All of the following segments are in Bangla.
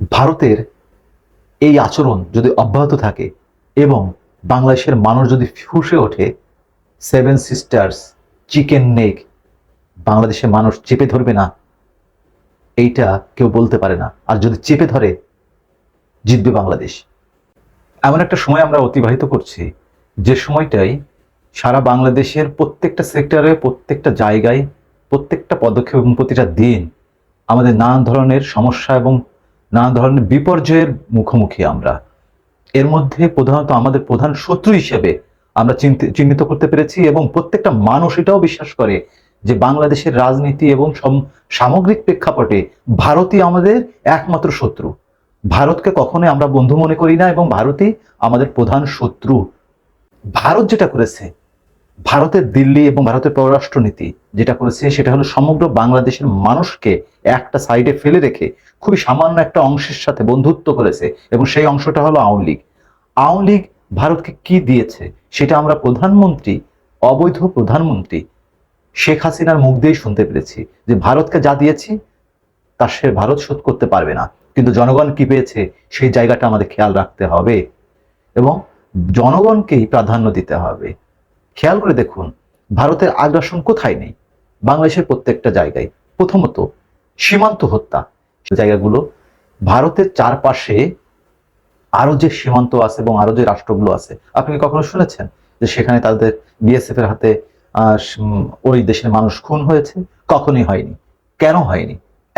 ভারতের এই আচরণ যদি অব্যাহত থাকে এবং বাংলাদেশের মানুষ যদি ফুসে ওঠে সেভেন সিস্টার্স চিকেন নেক বাংলাদেশের মানুষ চেপে ধরবে না, এইটা কেউ বলতে পারে না। আর যদি চেপে ধরে, জিতবে বাংলাদেশ। এমন একটা সময় আমরা অতিবাহিত করছি, যে সময়টাই সারা বাংলাদেশের প্রত্যেকটা সেক্টরে, প্রত্যেকটা জায়গায়, প্রত্যেকটা পদক্ষেপ এবং প্রতিটা দিন আমাদের নানান ধরনের সমস্যা এবং নানান ধরনের বিপর্যয়ের মুখোমুখি আমরা। এর মধ্যে প্রধানত আমাদের প্রধান শত্রু হিসেবে আমরা চিহ্নিত করতে পেরেছি এবং প্রত্যেকটা মানুষ এটাও বিশ্বাস করে যে বাংলাদেশের রাজনীতি এবং সম- সামগ্রিক প্রেক্ষাপটে ভারতই আমাদের একমাত্র শত্রু। ভারতকে কখনোই আমরা বন্ধু মনে করি না এবং ভারতই আমাদের প্রধান শত্রু। ভারত যেটা করেছে ভারতের দিল্লি এবং ভারতের পররাষ্ট্রনীতি যেটা করেছে, সেটা হলো সমগ্র বাংলাদেশের মানুষকে একটা সাইডে ফেলে রেখে খুবই সামান্য একটা অংশের সাথে বন্ধুত্ব করেছে এবং সেই অংশটা হলো আওয়ামী লীগ। আওয়ামী লীগ ভারতকে কি দিয়েছে সেটা আমরা প্রধানমন্ত্রী, অবৈধ প্রধানমন্ত্রী শেখ হাসিনার মুখ দিয়েই শুনতে পেরেছি যে ভারতকে যা দিয়েছি, তা সে ভারত শোধ করতে পারবে না। কিন্তু জনগণ কি পেয়েছে, সেই জায়গাটা আমাদের খেয়াল রাখতে হবে এবং জনগণকেই প্রাধান্য দিতে হবে। খেয়াল করে দেখুন, ভারতের আগ্রাসন কোথায় নেই? বাংলাদেশের প্রত্যেকটা জায়গায়। প্রথমত, সীমান্ত হত্যা। জায়গাগুলো ভারতের চারপাশে আরও যে সীমান্ত আছে এবং আরও যে রাষ্ট্রগুলো আছে, আপনি কখনো শুনেছেন যে সেখানে তাদের বিএসএফ এর হাতে ওই দেশের মানুষ খুন হয়েছে? কখনই হয়নি। কেন হয়নি?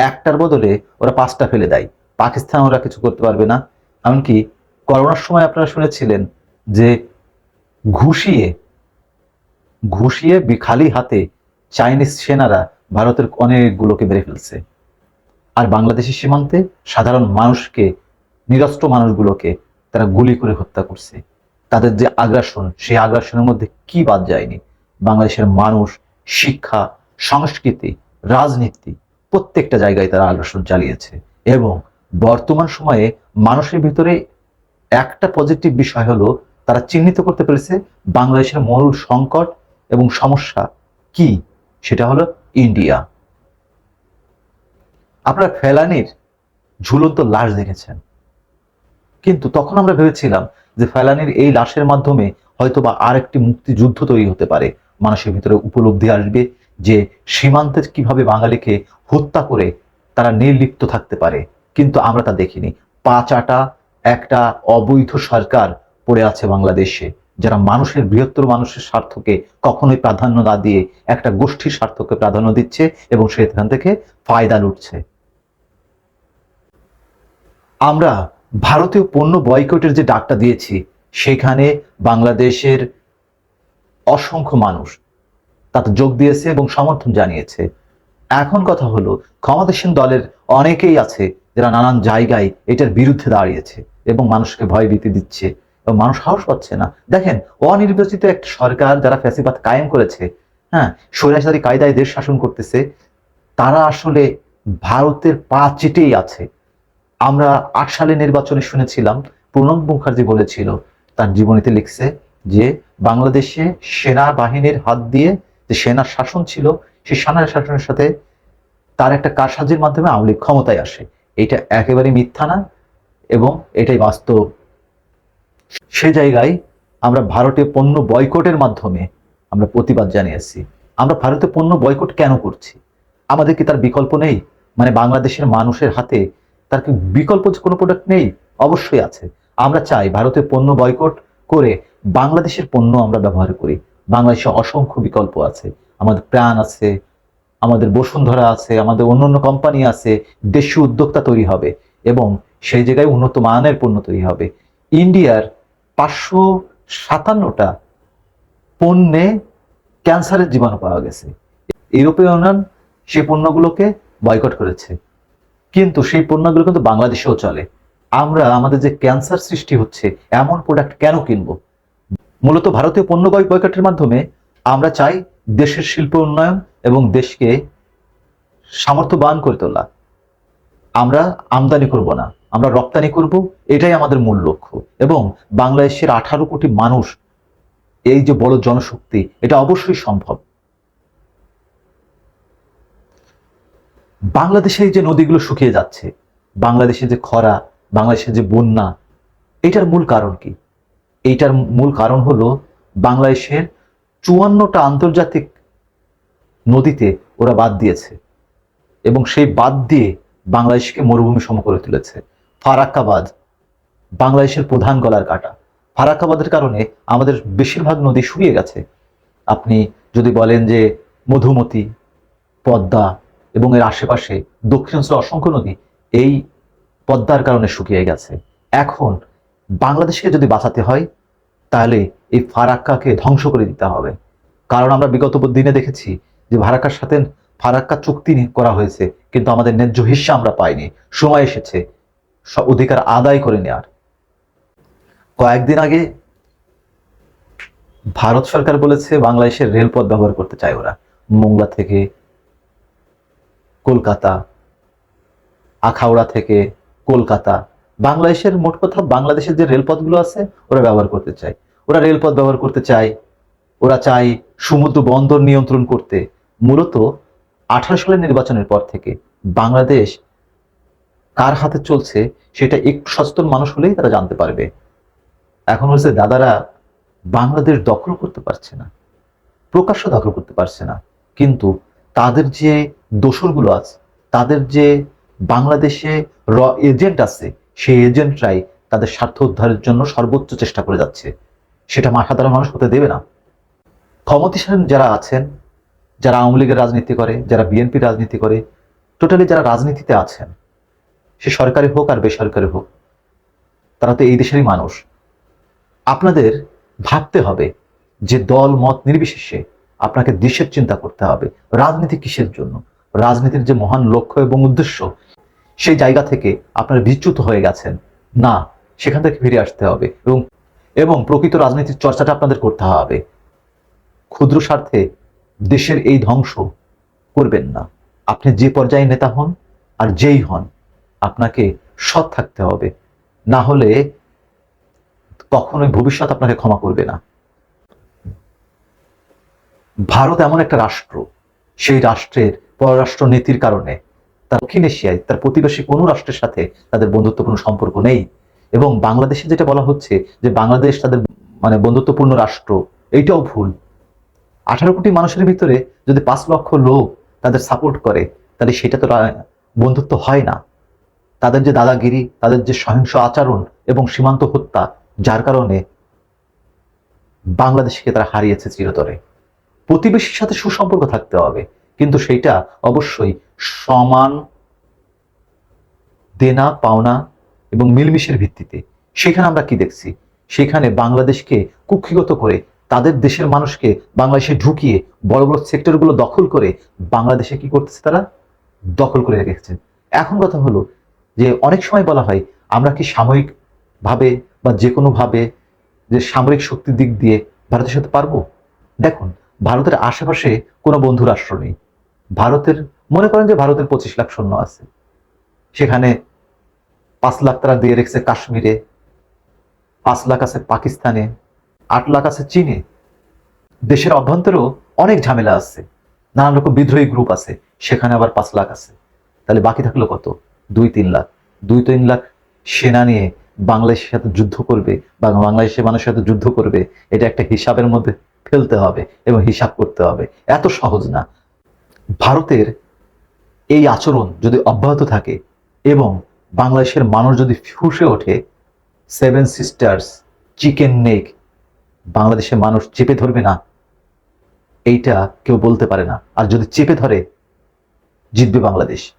একটার বদলে ওরা পাঁচটা ফেলে দেয়। পাকিস্তান ওরা কিছু করতে পারবে না। এমনকি করোনার সময় আপনারা শুনেছিলেন যে ঘুষিয়ে ঘুষিয়ে খালি হাতে চাইনিজ সেনারা ভারতের অনেকগুলোকে মেরে ফেলছে। আর বাংলাদেশের সীমান্তে সাধারণ মানুষকে, নিরস্ত্র মানুষগুলোকে তারা গুলি করে হত্যা করছে। তাদের যে আগ্রাসন, সেই আগ্রাসনের মধ্যে কি বাদ যায়নি? বাংলাদেশের মানুষ, শিক্ষা, সংস্কৃতি, রাজনীতি, প্রত্যেকটা জায়গায় তারা আগ্রাসন চালিয়েছে। এবং বর্তমান সময়ে মানুষের ভিতরে একটা পজিটিভ বিষয় হলো, তারা চিহ্নিত করতে পেরেছে বাংলাদেশের মূল সংকট এবং সমস্যা কি? সেটা হলো ইন্ডিয়া। আপনারা ফেলানির ঝুলন্ত লাশ দেখেছেন। কিন্তু তখন আমরা ভেবেছিলাম যে ফেলানির এই লাশের মাধ্যমে হয়তো বা আর একটি মুক্তিযুদ্ধ তৈরি হতে পারে। মানুষের ভিতরে উপলব্ধি আসবে যে সীমান্তে কীভাবে বাঙালিকে হত্যা করে তারা নির্লিপ্ত থাকতে পারে। কিন্তু আমরা তা দেখিনি। পাঁচাটা একটা অবৈধ সরকার পড়ে আছে বাংলাদেশে। যারা মানুষের বৃহত্তর মানুষের স্বার্থকে কখনোই প্রাধান্য না দিয়ে একটা গোষ্ঠীর স্বার্থকে প্রাধান্য দিচ্ছে এবং সেখান থেকে ফায়দা লুটছে। আমরা ভারতীয় পণ্য বয়কটের যে ডাকটা দিয়েছি, সেখানে বাংলাদেশের অসংখ্য মানুষ তাতে যোগ দিয়েছে এবং সমর্থন জানিয়েছে। এখন কথা হলো ক্ষমতাসীন দলের অনেকেই আছে যারা নানান জায়গায় এটার বিরুদ্ধে দাঁড়িয়েছে এবং মানুষকে ভয়ভীতি দিচ্ছে। মানুষ সাহস পাচ্ছে না। দেখেন, অনির্বাচিত একটা সরকার যারা ফ্যাসিবাদ কায়েম করেছে হ্যাঁ স্বৈরাচারী কায়দায় দেশ শাসন করতেছে, তারা আসলে ভারতের পা চেটেই আছে। আমরা আট সালে নির্বাচনে শুনেছিলাম, প্রণব মুখার্জি বলেছিল, তার জীবনীতে লিখছে যে, বাংলাদেশে সেনা বাহিনীর হাত দিয়ে যে সেনা শাসন ছিল সেই সেনা শাসনের সাথে তার একটা কারসাজির মাধ্যমে আওয়ামী ক্ষমতায় আসে। এটা একেবারে মিথ্যা না, এবং এটাই বাস্তব সে জায়গায় আমরা ভারতে পণ্য বয়কটের মাধ্যমে আমরা প্রতিবাদ জানিয়েছি আমরা ভারতে পণ্য বয়কট কেন করছি? আমাদের কি তার বিকল্প নেই? মানে বাংলাদেশের মানুষের হাতে তার কি বিকল্প কোনো প্রোডাক্ট নেই? অবশ্যই আছে। আমরা চাই ভারতীয় পণ্য বয়কট করে বাংলাদেশের পণ্য আমরা ব্যবহার করি। বাংলাদেশে অসংখ্য বিকল্প আছে। আমাদের প্রাণ আছে, আমাদের বসুন্ধরা আছে, আমাদের অন্যান্য কোম্পানি আছে, দেশীয় উদ্যোক্তা তৈরি হবে এবং সেই জায়গায় উন্নত মানের পণ্য তৈরি হবে। ইন্ডিয়ার পাঁচশো সাতান্নটা পণ্যে ক্যান্সারের জীবাণু পাওয়া গেছে। ইউরোপীয় ইউনিয়ন সেই পণ্যগুলোকে বয়কট করেছে। কিন্তু সেই পণ্যগুলো কিন্তু বাংলাদেশেও চলে। আমরা, আমাদের যে ক্যান্সার সৃষ্টি হচ্ছে, এমন প্রোডাক্ট কেন কিনবো? মূলত ভারতীয় পণ্য বয়- বয়কটের মাধ্যমে আমরা চাই দেশের শিল্প উন্নয়ন এবং দেশকে সামর্থ্যবান করে তোলা। আমরা আমদানি করব না। আমরা রপ্তানি করব, এটাই আমাদের মূল লক্ষ্য। এবং বাংলাদেশের আঠারো কোটি মানুষ, এই যে বড় জনশক্তি, এটা অবশ্যই সম্ভব। বাংলাদেশে যে নদীগুলো শুকিয়ে যাচ্ছে, বাংলাদেশে যে খরা বাংলাদেশের যে বন্যা, এটার মূল কারণ কি? এইটার মূল কারণ হলো বাংলাদেশের চুয়ান্নটা আন্তর্জাতিক নদীতে ওরা বাদ দিয়েছে। এবং সেই বাদ দিয়ে বাংলাদেশকে মরুভূমি সম করে তুলেছে। ফারাক্কাবাদ বাংলাদেশের প্রধান গলার কাটা। ফারাক্কাবাদের কারণে আমাদের বেশিরভাগ নদী শুকিয়ে গেছে। আপনি যদি বলেন যে মধুমতি, পদ্মা এবং এর আশেপাশে দক্ষিণাঞ্চলে অসংখ্য নদী এই পদ্মার কারণে শুকিয়ে গেছে। এখন বাংলাদেশকে যদি বাঁচাতে হয়, তাহলে এই ফারাক্কাকে ধ্বংস করে দিতে হবে। কারণ আমরা বিগত দিনে দেখেছি যে ফারাক্কার সাথে ফারাক্কা চুক্তি করা হয়েছে, কিন্তু আমাদের ন্যায্য হিস্সা আমরা পাইনি। সময় এসেছে অধিকার আদায় করে নেওয়ার কয়েকদিন আগে ভারত সরকার বলেছে, বাংলাদেশের রেলপথ ব্যবহার করতে চায় ওরা। মোংলা থেকে কলকাতা, আখাউড়া থেকে কলকাতা। বাংলাদেশের মোট কথা, বাংলাদেশের যে রেলপথগুলো আছে, ওরা ব্যবহার করতে চায়। ওরা রেলপথ ব্যবহার করতে চায়, ওরা চায় সমুদ্র বন্দর নিয়ন্ত্রণ করতে। মূলত আঠারো সালের নির্বাচনের পর থেকে বাংলাদেশ কার হাতে চলছে সেটা একটু সচেতন মানুষ হলেই তারা জানতে পারবে। এখন হচ্ছে দাদারা বাংলাদেশ দখল করতে পারছে না, প্রকাশ্য দখল করতে পারছে না। কিন্তু তাদের যে দোসরগুলো আছে, তাদের যে বাংলাদেশে র এজেন্ট আছে, সেই এজেন্টরাই তাদের স্বার্থ উদ্ধারের জন্য সর্বোচ্চ চেষ্টা করে যাচ্ছে। সেটা মা সাধারণ মানুষ হতে দেবে না। ক্ষমতাসীন যারা আছেন, যারা আওয়ামী লীগের রাজনীতি করে, যারা বিএনপি রাজনীতি করে টোটালি যারা রাজনীতিতে আছেন সে সরকারি হোক আর বেসরকারি হোক, তারা তো এই দেশেরই মানুষ। আপনাদের ভাবতে হবে যে দল, মত নির্বিশেষে আপনাকে দেশের চিন্তা করতে হবে। রাজনীতি কিসের জন্য? রাজনীতির যে মহান লক্ষ্য এবং উদ্দেশ্য, সেই জায়গা থেকে আপনারা বিচ্যুত হয়ে গেছেন। না, সেখান থেকে ফিরে আসতে হবে এবং এবং প্রকৃত রাজনীতির চর্চাটা আপনাদের করতে হবে। ক্ষুদ্র স্বার্থে দেশের এই ধ্বংস করবেন না। আপনি যে পর্যায়ে নেতা হন আর যেই হন আপনাকে সৎ থাকতে হবে। না হলে কখনোই ভবিষ্যৎ আপনাকে ক্ষমা করবে না। ভারত এমন একটা রাষ্ট্র, সেই রাষ্ট্রের পররাষ্ট্র নীতির কারণে তার দক্ষিণ এশিয়ায় তার প্রতিবেশী কোনো রাষ্ট্রের সাথে তাদের বন্ধুত্বপূর্ণ সম্পর্ক নেই এবং বাংলাদেশে যেটা বলা হচ্ছে যে বাংলাদেশ তাদের মানে বন্ধুত্বপূর্ণ রাষ্ট্র, এইটাও ভুল। আঠারো কোটি মানুষের ভিতরে যদি পাঁচ লক্ষ লোক তাদের সাপোর্ট করে, তাহলে সেটা তো বন্ধুত্ব হয় না। তাদের যে দাদাগিরি, তাদের যে সহিংস আচরণ এবং সীমান্ত হত্যা, যার কারণে বাংলাদেশকে তারা হারিয়েছে চিরতরে। প্রতিবেশীর সাথে সুসম্পর্ক থাকতে হবে, কিন্তু সেইটা অবশ্যই সমান দেনা, পাওনা এবং মিলমিশের ভিত্তিতে। সেখানে আমরা কি দেখছি? সেখানে বাংলাদেশকে কুক্ষিগত করে তাদের দেশের মানুষকে বাংলাদেশে ঢুকিয়ে বড় বড় সেক্টরগুলো দখল করে বাংলাদেশে কি করতেছে তারা? দখল করে রেখেছে এখন কথা হলো যে অনেক সময় বলা হয়, আমরা কি সাময়িক ভাবে বা যে কোনো ভাবে যে সামরিক শক্তির দিক দিয়ে ভারতের সাথে পারব? দেখুন, ভারতের আশেপাশে কোনো বন্ধু রাষ্ট্র নেই। ভারতের, মনে করেন যে ভারতের পঁচিশ লাখ সৈন্য আছে। সেখানে পাঁচ লাখ তারা দিয়ে রেখেছে কাশ্মীরে, পাঁচ লাখ আছে পাকিস্তানে, আট লাখ আছে চীনে। দেশের অভ্যন্তরেও অনেক ঝামেলা আছে। নানান রকম বিদ্রোহী গ্রুপ আছে, সেখানে আবার পাঁচ লাখ আছে। তাহলে বাকি থাকল কত? দুই, তিন লাখ। দুই তিন লাখ সেনা নিয়ে বাংলাদেশের সাথে যুদ্ধ করবে বা বাংলাদেশের মানুষের সাথে যুদ্ধ করবে, এটা একটা হিসাবের মধ্যে ফেলতে হবে এবং হিসাব করতে হবে। এত সহজ না। ভারতের এই আচরণ যদি অব্যাহত থাকে এবং বাংলাদেশের মানুষ যদি ফুসে ওঠে সেভেন সিস্টার্স চিকেন নেক বাংলাদেশের মানুষ চেপে ধরবে না। এইটা কেউ বলতে পারে না। আর যদি চেপে ধরে, জিতবে বাংলাদেশ।